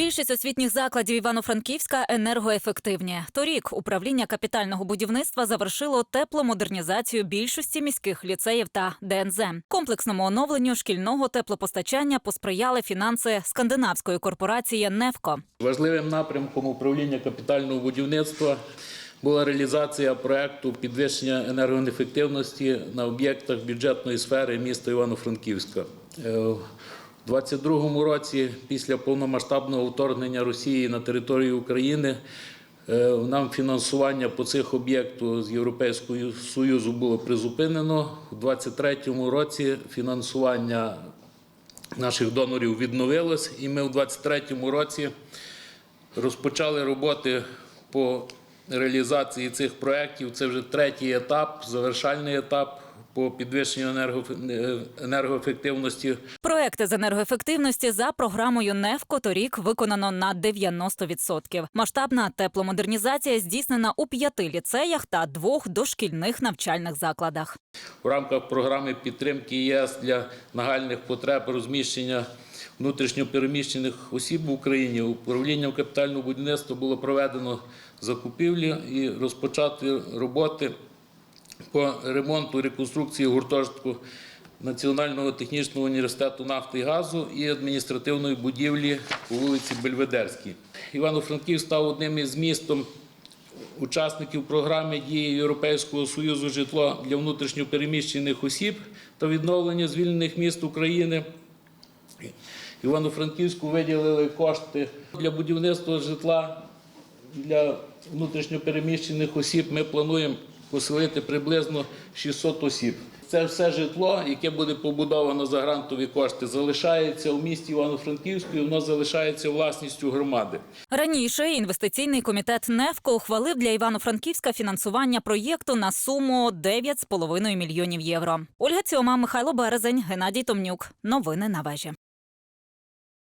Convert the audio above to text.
Більшість освітніх закладів Івано-Франківська енергоефективні. Торік управління капітального будівництва завершило тепломодернізацію більшості міських ліцеїв та ДНЗ. Комплексному оновленню шкільного теплопостачання посприяли фінанси скандинавської корпорації «Невко». Важливим напрямком управління капітального будівництва була реалізація проекту підвищення енергоефективності на об'єктах бюджетної сфери міста Івано-Франківська. Е, У 2022 році, після повномасштабного вторгнення Росії на територію України, е, нам фінансування по цих об'єктах з Європейського Союзу було призупинено. У 2023 році фінансування наших донорів відновилось, і ми у 2023 році розпочали роботи по реалізації цих проєктів. Це вже третій етап, завершальний етап по підвищенню енергоеф- енергоефективності Проекти з енергоефективності за програмою «Невко» торік виконано на 90%. Масштабна тепломодернізація здійснена у п'яти ліцеях та двох дошкільних навчальних закладах. в рамках програми підтримки ЄС для нагальних потреб розміщення внутрішньопереміщених осіб в Україні управлінням капітального будівництва було проведено закупівлі і розпочати роботи по ремонту реконструкції гуртожитку Національного технічного університету нафти і газу і адміністративної будівлі по вулиці Бельведерській. Івано-Франківськ став одним із містом учасників програми дії Європейського союзу житло для внутрішньопереміщених осіб та відновлення звільнених міст України. Івано-Франківську виділили кошти для будівництва житла для внутрішньопереміщених осіб. Ми плануємо поселити приблизно 600 осіб. Це все житло, яке буде побудовано за грантові кошти, залишається у місті Івано-Франківську, і воно залишається власністю громади. Раніше інвестиційний комітет «Невко» ухвалив для Івано-Франківська фінансування проєкту на суму 9,5 мільйонів євро. Ольга Цьома, Михайло Березень, Геннадій Томнюк. Новини на вежі.